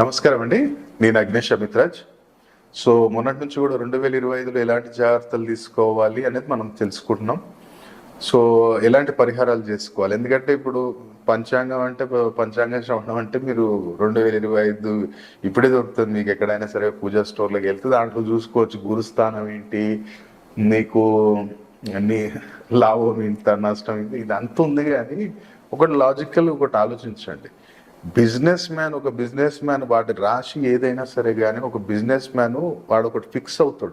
నమస్కారం అండి. నేను అగ్నేష్ అమిత్రాజ్. సో మొన్నటి నుంచి కూడా రెండు వేల ఇరవై ఐదులో ఎలాంటి జాగ్రత్తలు తీసుకోవాలి అనేది మనం తెలుసుకుంటున్నాం. సో ఎలాంటి పరిహారాలు చేసుకోవాలి? ఎందుకంటే ఇప్పుడు పంచాంగం అంటే పంచాంగ శ్రవణం అంటే మీరు రెండు వేల ఇరవై ఐదు ఇప్పుడే దొరుకుతుంది. మీకు ఎక్కడైనా సరే పూజా స్టోర్లోకి వెళ్తే దాంట్లో చూసుకోవచ్చు. గురుస్థానం ఏంటి? నీకు అన్ని లాభం ఇంత నష్టం ఇంత ఇది అంత ఉంది కానీ ఒకటి లాజికల్ ఒకటి ఆలోచించండి. బిజినెస్ మ్యాన్ ఒక బిజినెస్ మ్యాన్ వాడి రాశి ఏదైనా సరే కానీ ఒక బిజినెస్ మ్యాన్ వాడు ఒకటి ఫిక్స్ అవుతాడు.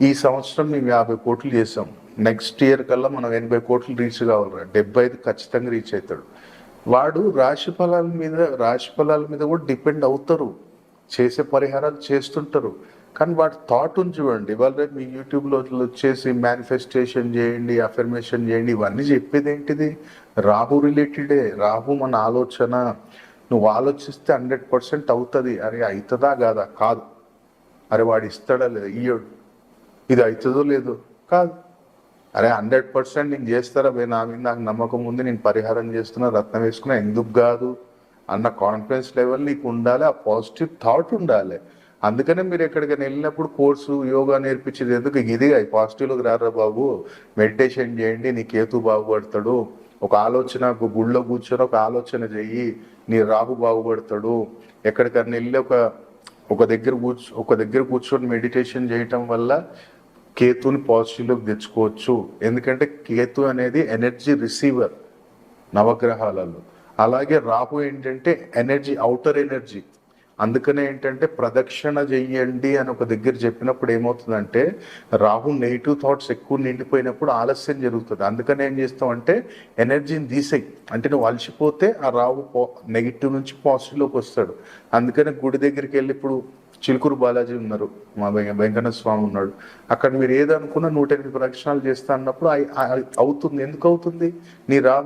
ఈ సంవత్సరం మేము యాభై కోట్లు చేసాం నెక్స్ట్ ఇయర్ కల్లా మనం ఎనభై కోట్లు రీచ్ కావాలరా. డెబ్బై ఐదు ఖచ్చితంగా రీచ్ అవుతాడు వాడు రాశి ఫలాల మీద రాశి ఫలాల మీద కూడా డిపెండ్ అవుతారు. చేసే పరిహారాలు చేస్తుంటారు. కానీ వాటి థాట్ ఉంది చూడండి. ఇవాళ రేపు మీ యూట్యూబ్లో వచ్చేసి మేనిఫెస్టేషన్ చేయండి అఫర్మేషన్ చేయండి ఇవన్నీ చెప్పేది ఏంటిది? రాహు రిలేటెడే రాహు మన ఆలోచన. నువ్వు ఆలోచిస్తే హండ్రెడ్ పర్సెంట్ అవుతుంది. అరే అవుతుందా కాదా? కాదు. అరే వాడు ఇస్తాడా లేదా? ఇయ్యడు. ఇది అవుతుందో లేదో? కాదు. అరే హండ్రెడ్ పర్సెంట్ నేను చేస్తారా? పోయి నా మీద నాకు నమ్మకం ఉంది. నేను పరిహారం చేస్తున్నా రత్నం వేసుకున్నా ఎందుకు కాదు? అన్న కాన్ఫిడెన్స్ లెవెల్ నీకు ఉండాలి. ఆ పాజిటివ్ థాట్ ఉండాలి. అందుకనే మీరు ఎక్కడికైనా వెళ్ళినప్పుడు కోర్సు యోగా నేర్పించేది ఎందుకు? ఇది పాజిటివ్లోకి రారా బాబు? మెడిటేషన్ చేయండి నీ కేతు బాగుపడతాడు. ఒక ఆలోచన గుళ్ళో కూర్చొని ఒక ఆలోచన చెయ్యి నీ రాహు బాగుపడతాడు. ఎక్కడికైనా వెళ్ళి ఒక ఒక దగ్గర కూర్చో ఒక దగ్గర కూర్చొని మెడిటేషన్ చేయటం వల్ల కేతుని పాజిటివ్లోకి తెచ్చుకోవచ్చు. ఎందుకంటే కేతు అనేది ఎనర్జీ రిసీవర్ నవగ్రహాలలో. అలాగే రాహు ఏంటంటే ఎనర్జీ అవుటర్ ఎనర్జీ. అందుకనే ఏంటంటే ప్రదక్షిణ చెయ్యండి అని ఒక దగ్గర చెప్పినప్పుడు ఏమవుతుందంటే రాహు నెగిటివ్ థాట్స్ ఎక్కువ నిండిపోయినప్పుడు ఆలస్యం జరుగుతుంది. అందుకనే ఏం చేస్తాం అంటే ఎనర్జీని తీసేయి. అంటే నువ్వు అలసిపోతే ఆ రాహు నెగిటివ్ నుంచి పాజిటివ్లోకి వస్తాడు. అందుకని గుడి దగ్గరికి వెళ్ళి ఇప్పుడు చిలుకూరు బాలాజీ ఉన్నారు మా వెంకన్న స్వామి ఉన్నాడు. అక్కడ మీరు ఏదనుకున్నా నూట ఎనిమిది ప్రదక్షిణాలు చేస్తా అన్నప్పుడు అవుతుంది. ఎందుకు అవుతుంది? నీ రా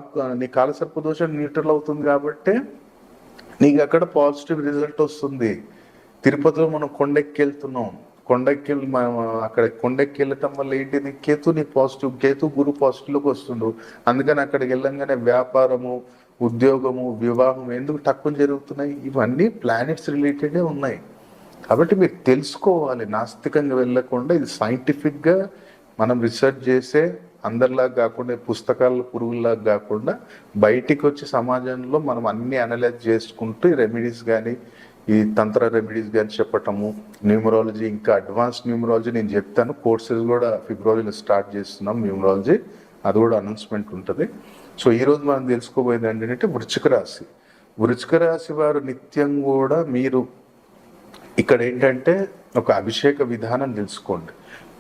నీ కాలసర్ప దోషం న్యూట్రల్ అవుతుంది కాబట్టి నీకు అక్కడ పాజిటివ్ రిజల్ట్ వస్తుంది. తిరుపతిలో మనం కొండెక్కి వెళ్తున్నాం కొండెక్కి మనం అక్కడ కొండెక్కి వెళ్ళటం వల్ల ఏంటిది? కేతు నీ పాజిటివ్ కేతు గురు పాజిటివ్లోకి వస్తుండు. అందుకని అక్కడికి వెళ్ళంగానే వ్యాపారము ఉద్యోగము వివాహం ఎందుకు తక్కువ జరుగుతున్నాయి? ఇవన్నీ ప్లానెట్స్ రిలేటెడే ఉన్నాయి. కాబట్టి మీరు తెలుసుకోవాలి. నాస్తికంగా వెళ్ళకుండా ఇది సైంటిఫిక్గా మనం రీసెర్చ్ చేసే అందరిలాగా కాకుండా పుస్తకాల పురుగుల్లాగా కాకుండా బయటికి వచ్చి సమాజంలో మనం అన్ని అనలైజ్ చేసుకుంటూ రెమెడీస్ కానీ ఈ తంత్ర రెమెడీస్ కానీ చెప్పటము న్యూమరాలజీ ఇంకా అడ్వాన్స్ న్యూమరాలజీ నేను చెప్తాను. కోర్సెస్ కూడా ఫిబ్రవరిలో స్టార్ట్ చేస్తున్నాం న్యూమరాలజీ. అది కూడా అనౌన్స్మెంట్ ఉంటుంది. సో ఈరోజు మనం తెలుసుకోబోయేది ఏంటంటే వృచ్చిక రాశి. వృచ్చిక రాశి వారు నిత్యం కూడా మీరు ఇక్కడ ఏంటంటే ఒక అభిషేక విధానం తెలుసుకోండి.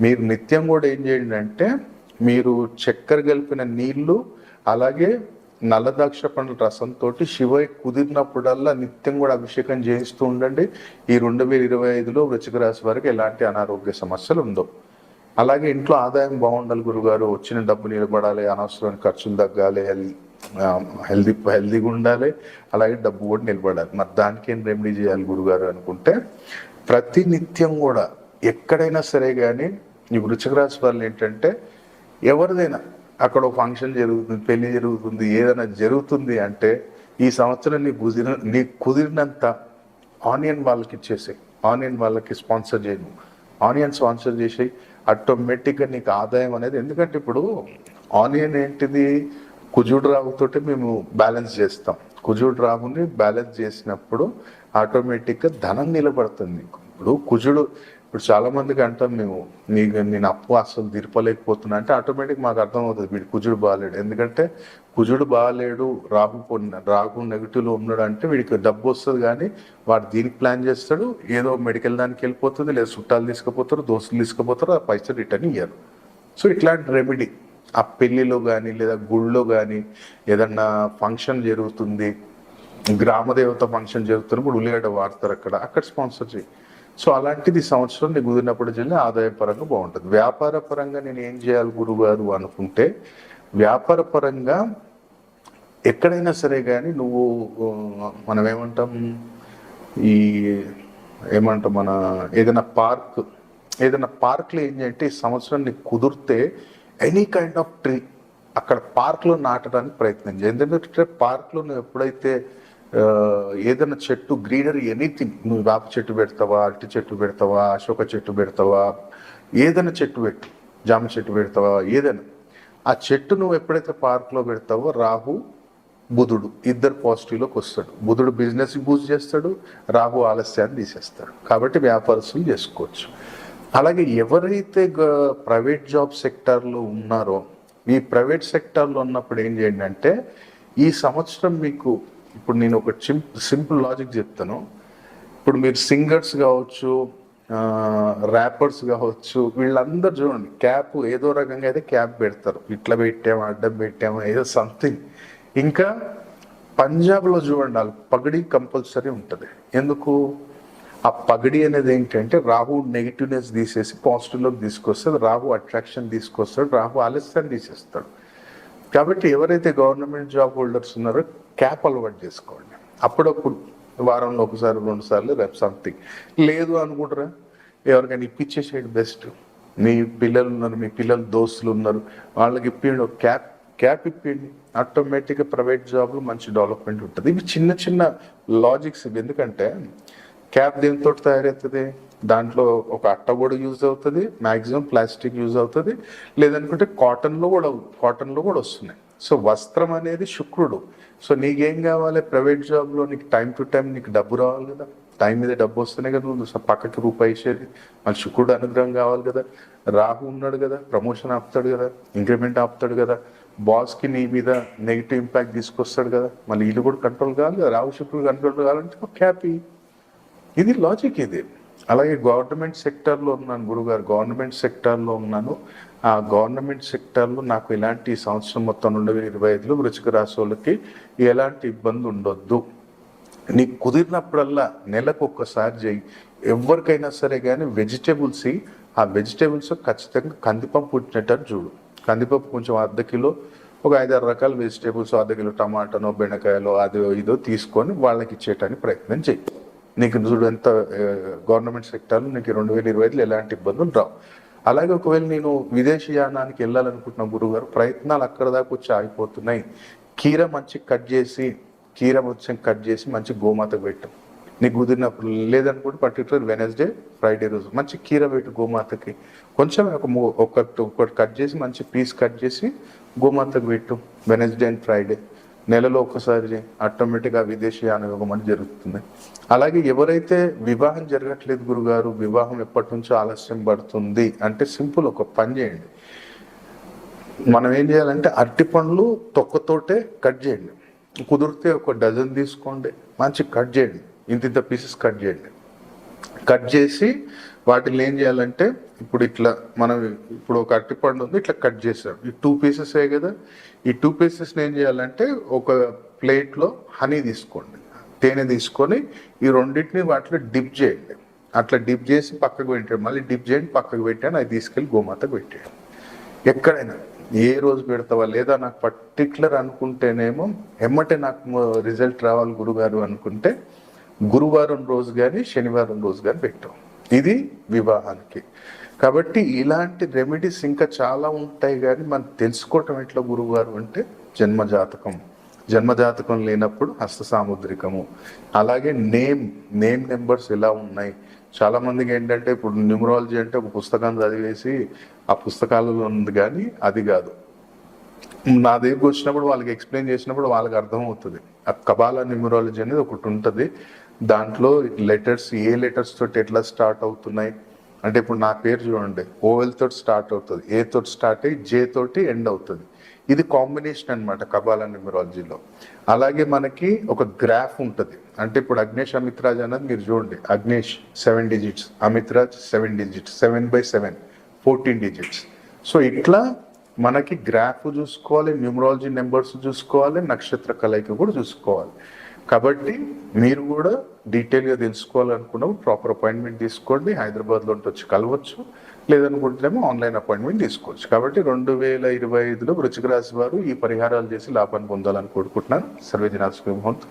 మీరు నిత్యం కూడా ఏం చేయండి అంటే మీరు చక్కెర కలిపిన నీళ్ళు అలాగే నల్లదాక్ష పండ్ల రసంతో శివయ్య కుదిరినప్పుడల్లా నిత్యం కూడా అభిషేకం చేయిస్తూ ఉండండి. ఈ రెండు వేల ఇరవై ఐదులో వృచ్చిక రాశి వారికి ఎలాంటి అనారోగ్య సమస్యలు ఉందో అలాగే ఇంట్లో ఆదాయం బాగుండాలి గురుగారు వచ్చిన డబ్బు నిలబడాలి అనవసరమైన ఖర్చులు తగ్గాలి హెల్దీ హెల్దీగా ఉండాలి అలాగే డబ్బు కూడా నిలబడాలి. మరి దానికి ఏం రెమెడీ చేయాలి గురుగారు అనుకుంటే ప్రతి నిత్యం కూడా ఎక్కడైనా సరే కానీ ఈ వృచ్చిక రాశి వాళ్ళు ఏంటంటే ఎవరిదైనా అక్కడ ఒక ఫంక్షన్ జరుగుతుంది పెళ్ళి జరుగుతుంది ఏదైనా జరుగుతుంది అంటే ఈ సంవత్సరం నీ కుదిరిన నీ కుదిరినంత ఆనియన్ వాళ్ళకి ఇచ్చేసాయి. ఆనియన్ వాళ్ళకి స్పాన్సర్ చేయను. ఆనియన్ స్పాన్సర్ చేసి ఆటోమేటిక్గా నీకు ఆదాయం అనేది ఎందుకంటే ఇప్పుడు ఆనియన్ ఏంటిది? కుజుడు రావుతోటి మేము బ్యాలెన్స్ చేస్తాం. కుజుడు రావుని బ్యాలెన్స్ చేసినప్పుడు ఆటోమేటిక్గా ధనం నిలబడుతుంది. ఇప్పుడు కుజుడు ఇప్పుడు చాలా మందికి అంటాం మేము నీకు నేను అప్పు అసలు తీర్పలేకపోతున్నా. అంటే ఆటోమేటిక్ మాకు అర్థమవుతుంది వీడు కుజుడు బాగాలేడు ఎందుకంటే కుజుడు బాగాలేడు రాహు పొన్న- రాహు నెగిటివ్లో ఉన్నాడు అంటే వీడికి డబ్బు వస్తుంది కానీ వాడు దీనికి ప్లాన్ చేస్తాడు ఏదో మెడికల్ దానికి వెళ్ళిపోతుంది లేదా చుట్టాలు తీసుకుపోతారు దోస్తులు తీసుకుపోతారు ఆ పైసలు రిటర్న్ ఇయ్యరు. సో ఇట్లాంటి రెమెడీ ఆ పెళ్ళిలో కానీ లేదా గుళ్ళో కానీ ఏదన్నా ఫంక్షన్ జరుగుతుంది గ్రామదేవత ఫంక్షన్ జరుగుతున్నప్పుడు ఉల్లిగడ్డ వాడతారు అక్కడ అక్కడ స్పాన్సర్ చేయి. సో అలాంటిది సంవత్సరం నీకు కుదిరినప్పుడు చెల్లి ఆదాయ పరంగా బాగుంటుంది. వ్యాపార పరంగా నేను ఏం చేయాలి గురుగారు అనుకుంటే వ్యాపార పరంగా ఎక్కడైనా సరే కానీ నువ్వు మనం ఏమంటాం ఈ ఏమంటాం మన ఏదైనా పార్క్ ఏదైనా పార్క్లో ఏం చేయంటే ఈ సంవత్సరం నీకు కుదిరితే ఎనీ కైండ్ ఆఫ్ ట్రీ అక్కడ పార్క్లో నాటడానికి ప్రయత్నం చేయండి ఎందుకంటే పార్క్లో నువ్వు ఎప్పుడైతే ఏదైనా చెట్టు గ్రీనరీ ఎనీథింగ్. నువ్వు వేప చెట్టు పెడతావా అరటి చెట్టు పెడతావా అశోక చెట్టు పెడతావా ఏదైనా చెట్టు పెట్టు జామ చెట్టు పెడతావా ఏదైనా. ఆ చెట్టు నువ్వు ఎప్పుడైతే పార్క్లో పెడతావో రాహు బుధుడు ఇద్దరు పాజిటివ్లోకి వస్తాడు. బుధుడు బిజినెస్ బూస్ట్ చేస్తాడు రాహు ఆలస్యాన్ని తీసేస్తాడు. కాబట్టి వ్యాపారస్తులు చేసుకోవచ్చు. అలాగే ఎవరైతే ప్రైవేట్ జాబ్ సెక్టార్లో ఉన్నారో ఈ ప్రైవేట్ సెక్టార్లో ఉన్నప్పుడు ఏం చేయండి అంటే ఈ సంవత్సరం మీకు ఇప్పుడు నేను ఒక సింపుల్ లాజిక్ చెప్తాను. ఇప్పుడు మీరు సింగర్స్ కావచ్చు ర్యాపర్స్ కావచ్చు వీళ్ళందరూ చూడండి క్యాప్ ఏదో రకంగా అయితే క్యాప్ పెడతారు. ఇట్లా పెట్టాము అడ్డం పెట్టాము ఏదో సంథింగ్ ఇంకా పంజాబ్లో చూడండి వాళ్ళు పగడి కంపల్సరీ ఉంటుంది. ఎందుకు? ఆ పగడి అనేది ఏంటంటే రాహు నెగిటివ్నెస్ తీసేసి పాజిటివ్లోకి తీసుకొస్తాడు రాహు అట్రాక్షన్ తీసుకొస్తాడు రాహు ఆలస్యాన్ని తీసేస్తాడు. కాబట్టి ఎవరైతే గవర్నమెంట్ జాబ్ హోల్డర్స్ ఉన్నారో క్యాప్ అలవాటు చేసుకోండి. అప్పుడప్పుడు వారంలో ఒకసారి రెండు సార్లు రేపు సంథింగ్. లేదు అనుకుంటారా? ఎవరికైనా ఇప్పించేసేయండి బెస్ట్. మీ పిల్లలు ఉన్నారు మీ పిల్లలు దోస్తులు ఉన్నారు వాళ్ళకి ఇప్పిండి ఒక క్యాప్ క్యాప్ ఇప్పిండి ఆటోమేటిక్గా ప్రైవేట్ జాబ్లో మంచి డెవలప్మెంట్ ఉంటుంది. ఇవి చిన్న చిన్న లాజిక్స్ ఇవి. ఎందుకంటే క్యాప్ దేనితో తయారవుతుంది? దాంట్లో ఒక అట్ట కూడా యూజ్ అవుతుంది మ్యాక్సిమం ప్లాస్టిక్ యూజ్ అవుతుంది లేదనుకుంటే కాటన్లో కూడా కాటన్లో కూడా వస్తున్నాయి. సో వస్త్రం అనేది శుక్రుడు. సో నీకేం కావాలి? ప్రైవేట్ జాబ్లో నీకు టైం టు టైం నీకు డబ్బు రావాలి కదా. టైం మీద డబ్బు వస్తేనే కదా నువ్వు పక్కకి రూపాయి ఇచ్చేది మళ్ళీ శుక్రుడు అనుగ్రహం కావాలి కదా. రాహు ఉన్నాడు కదా ప్రమోషన్ ఆపుతాడు కదా ఇంక్రిమెంట్ ఆపుతాడు కదా. బాస్కి నీ మీద నెగిటివ్ ఇంపాక్ట్ తీసుకొస్తాడు కదా. మళ్ళీ వీళ్ళు కూడా కంట్రోల్ కావాలి కదా. రాహు శుక్రుడు కంట్రోల్ కావాలంటే ఒక హ్యాపీ ఇది లాజిక్ ఇది. అలాగే గవర్నమెంట్ సెక్టార్లో ఉన్నాను గురుగారు. గవర్నమెంట్ సెక్టార్లో ఉన్నాను. ఆ గవర్నమెంట్ సెక్టార్లో నాకు ఎలాంటి సంవత్సరం మొత్తం రెండు వేల ఇరవై ఐదులో వృచిక రాశి వాళ్ళకి ఎలాంటి ఇబ్బంది ఉండొద్దు. నీకు కుదిరినప్పుడల్లా నెలకు ఒక్కసారి చేయి ఎవరికైనా సరే కానీ వెజిటేబుల్స్ ఆ వెజిటేబుల్స్ ఖచ్చితంగా కందిపప్పు పుట్టినట్టు చూడు. కందిపప్పు కొంచెం అర్ధ కిలో ఒక ఐదారు రకాల వెజిటేబుల్స్ అర్ధ కిలో టమాటానో బెండకాయలో అదో ఇదో తీసుకొని వాళ్ళకి ఇచ్చేయటానికి ప్రయత్నం చేయి నీకు చూడు ఎంత గవర్నమెంట్ సెక్టార్లో నీకు రెండు వేల ఇరవై ఐదులో ఎలాంటి ఇబ్బందులు రావు. అలాగే ఒకవేళ నేను విదేశీ యానానికి వెళ్ళాలనుకుంటున్న గురుగారు ప్రయత్నాలు అక్కడ దాకా వచ్చి ఆగిపోతున్నాయి. కీర మంచి కట్ చేసి కీర మొత్తం కట్ చేసి మంచి గోమాతకు పెట్టు. నీకు కుదిరినప్పుడు లేదనుకుంటే పర్టికులర్ వెనస్డే ఫ్రైడే రోజు మంచి కీర పెట్టు గోమాతకి. కొంచెం ఒక ఒకటి ఒకటి కట్ చేసి మంచి పీస్ కట్ చేసి గోమాతకు పెట్టు వెనస్డే అండ్ ఫ్రైడే నెలలో ఒకసారి ఆటోమేటిక్గా విదేశీయాన యోగం అని జరుగుతుంది. అలాగే ఎవరైతే వివాహం జరగట్లేదు గురుగారు వివాహం ఎప్పటి నుంచో ఆలస్యం పడుతుంది అంటే సింపుల్ ఒక పని చేయండి. మనం ఏం చేయాలంటే అరటి పండ్లు తొక్కతోటే కట్ చేయండి. కుదిరితే ఒక డజన్ తీసుకోండి మంచి కట్ చేయండి. ఇంత ఇంత పీసెస్ కట్ చేయండి. కట్ చేసి వాటిని ఏం చేయాలంటే ఇప్పుడు ఇట్లా మనం ఇప్పుడు ఒక అరటిపండు ఉంది ఇట్లా కట్ చేసాం ఈ టూ పీసెస్ కదా? ఈ టూ పీసెస్ని ఏం చేయాలంటే ఒక ప్లేట్లో హనీ తీసుకోండి. తేనె తీసుకొని ఈ రెండింటిని వాటిలో డిప్ చేయండి. అట్లా డిప్ చేసి పక్కకు పెట్టాడు. మళ్ళీ డిప్ చేయండి పక్కకు పెట్టాను అది తీసుకెళ్ళి గోమాతకు పెట్టాడు ఎక్కడైనా ఏ రోజు పెడతావా లేదా నాకు పర్టికులర్ అనుకుంటేనేమో ఎమ్మటే నాకు రిజల్ట్ రావాలి గురుగారు అనుకుంటే గురువారం రోజు కానీ శనివారం రోజు కానీ పెట్టాం. ఇది వివాహానికి. కాబట్టి ఇలాంటి రెమెడీస్ ఇంకా చాలా ఉంటాయి కానీ మనం తెలుసుకోవటం ఎట్లా గురువుగారు అంటే జన్మజాతకం. జన్మజాతకం జన్మ జాతకం లేనప్పుడు హస్త సాముద్రికము. అలాగే నేమ్ నేమ్ నెంబర్స్ ఎలా ఉన్నాయి? చాలా మందికి ఏంటంటే ఇప్పుడు న్యూమరాలజీ అంటే ఒక పుస్తకం చదివేసి ఆ పుస్తకాలలో ఉంది కానీ అది కాదు. నా దగ్గరకు వచ్చినప్పుడు వాళ్ళకి ఎక్స్ప్లెయిన్ చేసినప్పుడు వాళ్ళకి అర్థం అవుతుంది ఆ కబాలా న్యూమరాలజీ అనేది ఒకటి ఉంటుంది. దాంట్లో లెటర్స్ ఏ లెటర్స్ తోటి ఎట్లా స్టార్ట్ అవుతున్నాయి? అంటే ఇప్పుడు నా పేరు చూడండి. ఓవెల్ తోటి స్టార్ట్ అవుతుంది. ఏ తోటి స్టార్ట్ అయ్యి జే తోటి ఎండ్ అవుతుంది. ఇది కాంబినేషన్ అనమాట కబాలా న్యూమరాలజీలో అలాగే మనకి ఒక గ్రాఫ్ ఉంటుంది. అంటే ఇప్పుడు అగ్నేష్ అమిత్రాజ్ అన్నది మీరు చూడండి. Agnesh seven digits Amitraj seven digits seven by seven fourteen digits so ఇట్లా మనకి గ్రాఫ్ చూసుకోవాలి న్యూమరాలజీ నెంబర్స్ చూసుకోవాలి నక్షత్ర కలయిక కూడా చూసుకోవాలి. కాబట్టి మీరు కూడా డీటెయిల్గా తెలుసుకోవాలనుకున్నప్పుడు ప్రాపర్ అపాయింట్మెంట్ తీసుకోండి. హైదరాబాద్లో ఉంటే వచ్చి కలవచ్చు. లేదనుకుంటేనేమో ఆన్లైన్ అపాయింట్మెంట్ తీసుకోవచ్చు. కాబట్టి రెండు వేల ఇరవై ఐదులో వృచ్చిక రాశి వారు ఈ పరిహారాలు చేసి లాభాన్ని పొందాలని కోరుకుంటున్నాను. సర్వేజనాథ్ మహంత్